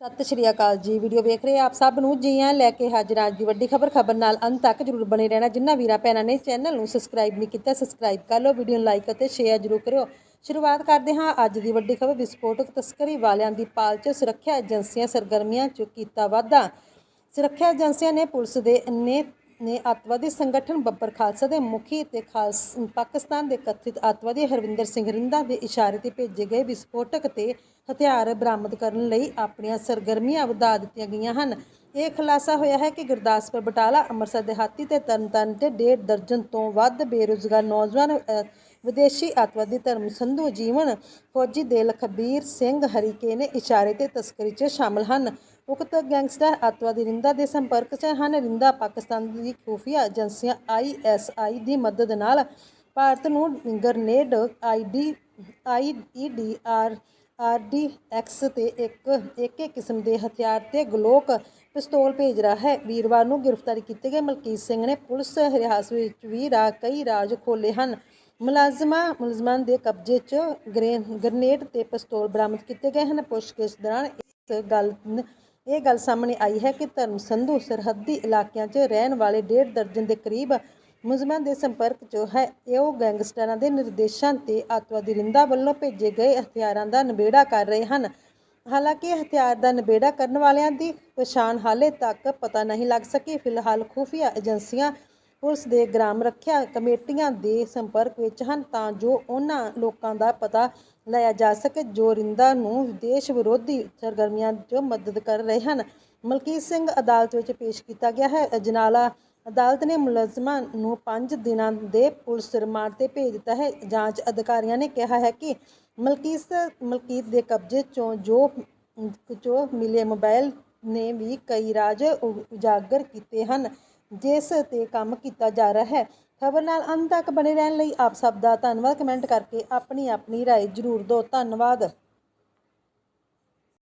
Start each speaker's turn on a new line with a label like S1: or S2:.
S1: ਸਤਿ ਸ਼੍ਰੀ ਅਕਾਲ ਜੀ। ਵੀਡੀਓ ਵੇਖ ਰਹੇ ਆਪ ਸਭ ਨੂੰ। ਜੀ ਆਇਆਂ ਲੈ ਕੇ ਹਾਜ਼ਰ ਅੱਜ ਦੀ ਵੱਡੀ ਖਬਰ। ਖਬਰ ਨਾਲ ਅੰਤ ਤੱਕ ਜਰੂਰ ਬਣੇ ਰਹਿਣਾ। ਜਿੰਨਾ ਵੀਰਾਂ ਭੈਣਾਂ ਨੇ ਚੈਨਲ ਨੂੰ ਸਬਸਕ੍ਰਾਈਬ ਨਹੀਂ ਕੀਤਾ, ਸਬਸਕ੍ਰਾਈਬ ਕਰ ਲਓ, ਵੀਡੀਓ ਨੂੰ ਲਾਈਕ ਅਤੇ ਸ਼ੇਅਰ ਜਰੂਰ ਕਰਿਓ। ਸ਼ੁਰੂਆਤ ਕਰਦੇ ਹਾਂ ਅੱਜ ਦੀ ਵੱਡੀ ਖਬਰ। ਵਿਸਫੋਟਕ ਤਸਕਰੀ ਵਾਲਿਆਂ ਦੀ ਪਾਲ 'ਚ ਸੁਰੱਖਿਆ ਏਜੰਸੀਆਂ ਸਰਗਰਮੀਆਂ 'ਚ ਕੀਤਾ ਵਾਧਾ। ਸੁਰੱਖਿਆ ਏਜੰਸੀਆਂ ਨੇ ਪੁਲਿਸ ਦੇ ਇੰਨੇ ਨੇ ਅੱਤਵਾਦੀ ਸੰਗਠਨ ਬੱਬਰ ਖਾਲਸਾ ਦੇ ਮੁਖੀ ਤੇ ਖਾਲਸ ਪਾਕਿਸਤਾਨ ਦੇ ਕਥਿਤ ਅੱਤਵਾਦੀ ਹਰਵਿੰਦਰ ਸਿੰਘ ਰਿੰਦਾ ਦੇ ਇਸ਼ਾਰੇ ਤੇ ਭੇਜੇ ਗਏ ਵਿਸਫੋਟਕ ਤੇ ਹਥਿਆਰ ਬਰਾਮਦ ਕਰਨ ਲਈ ਆਪਣੀਆਂ ਸਰਗਰਮੀਆਂ ਵਧਾ ਦਿੱਤੀਆਂ ਗਈਆਂ ਹਨ। ਇਹ ਖੁਲਾਸਾ ਹੋਇਆ ਹੈ ਕਿ ਗੁਰਦਾਸਪੁਰ ਬਟਾਲਾ, ਅੰਮ੍ਰਿਤਸਰ ਦਿਹਾਤੀ ਤੇ ਤਰਨਤਾਰਨ 'ਤੇ ਡੇਢ ਦਰਜਨ ਤੋਂ ਵੱਧ ਬੇਰੁਜ਼ਗਾਰ ਨੌਜਵਾਨ ਵਿਦੇਸ਼ੀ ਅੱਤਵਾਦੀ ਧਰਮ ਸੰਧੂ ਜੀਵਨ ਫੌਜੀ ਦੇ ਲਖਬੀਰ ਸਿੰਘ ਹਰੀਕੇ ਨੇ ਇਸ਼ਾਰੇ ਤੇ ਤਸਕਰੀ 'ਚ ਸ਼ਾਮਲ ਹਨ। ਉਕਤ ਗੈਂਗਸਟਰ ਅੱਤਵਾਦੀ ਰਿੰਦਾ ਦੇ ਸੰਪਰਕ 'ਚ ਹਨ। ਰਿੰਦਾ ਪਾਕਿਸਤਾਨ ਦੀ ਖੂਫੀਆ ਏਜੰਸੀਆਂ ਆਈਐਸਆਈ ਦੀ ਮਦਦ ਨਾਲ ਭਾਰਤ ਨੂੰ ਗ੍ਰਨੇਡ ਆਈਡੀ ਆਈਈਡੀਆਰ ਆਰਡੀਐਕਸ ਤੇ ਇੱਕ ਇੱਕ ਇੱਕ ਕਿਸਮ ਦੇ ਹਥਿਆਰ ਤੇ ਗਲੋਕ ਪਿਸਤੌਲ ਭੇਜ ਰਿਹਾ ਹੈ। ਵੀਰਵਾਰ ਨੂੰ ਗ੍ਰਿਫਤਾਰੀ ਕੀਤੇ ਗਏ ਮਲਕੀਤ ਸਿੰਘ ਨੇ ਪੁਲਿਸ ਹਿਰਾਸਤ ਵਿੱਚ ਵੀ ਰਾ, ਕਈ ਰਾਜ ਖੋਲੇ ਹਨ। ਮੁਲਾਜ਼ਮਾਂ, ਮੁਲਜ਼ਮਾਂ ਦੇ ਕਬਜ਼ੇ 'ਚ ਗ੍ਰੇ- ਗ੍ਰਨੇਡ ਤੇ ਪਿਸਤੌਲ ਬਰਾਮਦ ਕੀਤੇ ਗਏ ਹਨ। ਪੁੱਛਗਿੱਛ ਦੌਰਾਨ ਇਸ ਗੱਲ ਇਹ ਗੱਲ ਸਾਹਮਣੇ ਆਈ ਹੈ ਕਿ ਧਰਮ ਸੰਧੂ ਸਰਹੱਦੀ ਇਲਾਕਿਆਂ 'ਚ ਰਹਿਣ ਵਾਲੇ ਡੇਢ ਦਰਜਨ ਦੇ ਕਰੀਬ ਮੁਲਜ਼ਮਾਂ ਦੇ ਸੰਪਰਕ 'ਚ ਹੈ। ਇਹ ਉਹ ਗੈਂਗਸਟਰਾਂ ਦੇ ਨਿਰਦੇਸ਼ਾਂ ਤੇ ਅੱਤਵਾਦੀ ਰਿੰਦਾ ਵੱਲੋਂ ਭੇਜੇ ਗਏ ਹਥਿਆਰਾਂ ਦਾ ਨਿਬੇੜਾ ਕਰ ਰਹੇ ਹਨ। ਹਾਲਾਂਕਿ ਹਥਿਆਰ ਦਾ ਨਿਬੇੜਾ ਕਰਨ ਵਾਲਿਆਂ ਦੀ ਪਛਾਣ ਹਾਲੇ ਤੱਕ ਪਤਾ ਨਹੀਂ ਲੱਗ ਸਕੀ। ਫਿਲਹਾਲ ਖੁਫੀਆ ਏਜੰਸੀਆਂ ਪੁਲਿਸ ਦੇ ਗ੍ਰਾਮ ਰੱਖਿਆ ਕਮੇਟੀਆਂ ਦੇ ਸੰਪਰਕ ਵਿੱਚ ਹਨ ਤਾਂ ਜੋ ਉਹਨਾਂ ਲੋਕਾਂ ਦਾ ਪਤਾ ਲਾਇਆ ਜਾ ਸਕੇ ਜੋ ਰਿੰਦਾ ਨੂੰ ਦੇਸ਼ ਵਿਰੋਧੀ ਸਰਗਰਮੀਆਂ 'ਚ ਮਦਦ ਕਰ ਰਹੇ ਹਨ। ਮਲਕੀਤ ਸਿੰਘ ਅਦਾਲਤ ਵਿੱਚ ਪੇਸ਼ ਕੀਤਾ ਗਿਆ ਹੈ। ਅਜਨਾਲਾ ਅਦਾਲਤ ਨੇ ਮੁਲਜ਼ਮਾਂ ਨੂੰ 5 ਦਿਨਾਂ ਦੇ ਪੁਲਿਸ ਰਿਮਾਂਡ ਤੇ ਭੇਜ ਦਿੱਤਾ ਹੈ। ਜਾਂਚ ਅਧਿਕਾਰੀਆਂ ਨੇ ਕਿਹਾ ਹੈ ਕਿ ਮਲਕੀਤ ਮਲਕੀਤ ਦੇ ਕਬਜ਼ੇ ਚੋਂ ਜੋ ਜੋ ਮਿਲੇ ਮੋਬਾਈਲ ਨੇ ਵੀ ਕਈ ਰਾਜ ਉਜਾਗਰ ਕੀਤੇ ਹਨ। ਜਿਸ ਤੇ ਕੰਮ ਕੀਤਾ ਜਾ ਰਿਹਾ ਹੈ ਖਬਰ ਨਾਲ ਅੰਤ ਤੱਕ ਬਣੇ ਰਹਿਣ ਲਈ ਆਪ ਸਭ ਦਾ ਧੰਨਵਾਦ ਕਮੈਂਟ ਕਰਕੇ ਆਪਣੀ ਆਪਣੀ رائے ਜ਼ਰੂਰ ਦਿਓ ਧੰਨਵਾਦ